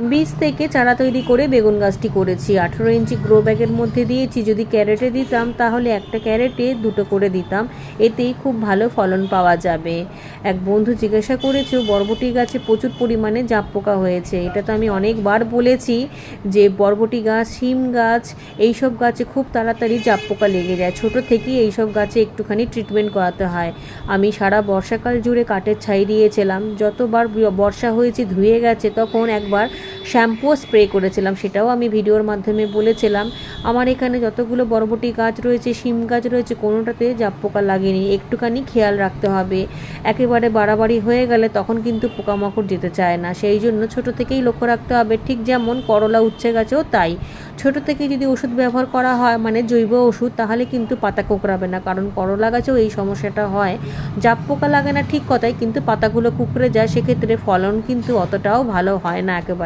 বীজ থেকে চারা তৈরি করে বেগুন গাছটি করেছি। আঠেরো ইঞ্চি গ্রো ব্যাগের মধ্যে দিয়েছি। যদি ক্যারেটে দিতাম, তাহলে একটা ক্যারেটে দুটো করে দিতাম। এতেই খুব ভালো ফলন পাওয়া যাবে। এক বন্ধু জিজ্ঞাসা করেছে, বরবটি গাছে প্রচুর পরিমাণে জাপ পোকা হয়েছে। এটা তো আমি অনেকবার বলেছি যে, বরবটি গাছ শিম গাছ, এইসব গাছে খুব তাড়াতাড়ি জাপ পোকা লেগে যায়। ছোট থেকেই এইসব গাছে একটুখানি ট্রিটমেন্ট করাতে হয়। আমি সারা বর্ষাকাল জুড়ে কাঠের ছাই দিয়েছিলাম। যতবার বর্ষা হয়েছে, ধুয়ে গেছে, তখন একবার শ্যাম্পুও স্প্রে করেছিলাম, সেটাও আমি ভিডিওর মাধ্যমে বলেছিলাম। আমার এখানে যতগুলো বরবটি গাছ রয়েছে, শিম গাছ রয়েছে, কোনোটাতে জাপ পোকা লাগেনি। একটুখানি খেয়াল রাখতে হবে। একেবারে বাড়াবাড়ি হয়ে গেলে তখন কিন্তু পোকামাকড় যেতে চায় না। সেই জন্য ছোট থেকেই লক্ষ্য রাখতে হবে। ঠিক যেমন করলা উচ্ছে গাছেও তাই। ছোট থেকে যদি ওষুধ ব্যবহার করা হয় মানে জৈব ওষুধ, তাহলে কিন্তু পাতা কোঁকড়াবে না। কারণ করলা গাছেও এই সমস্যাটা হয়। জাপ পোকা লাগে না ঠিক কথাই, কিন্তু পাতাগুলো কুকড়ে যায়, সেক্ষেত্রে ফলন কিন্তু অতটাও ভালো হয় না একেবারে।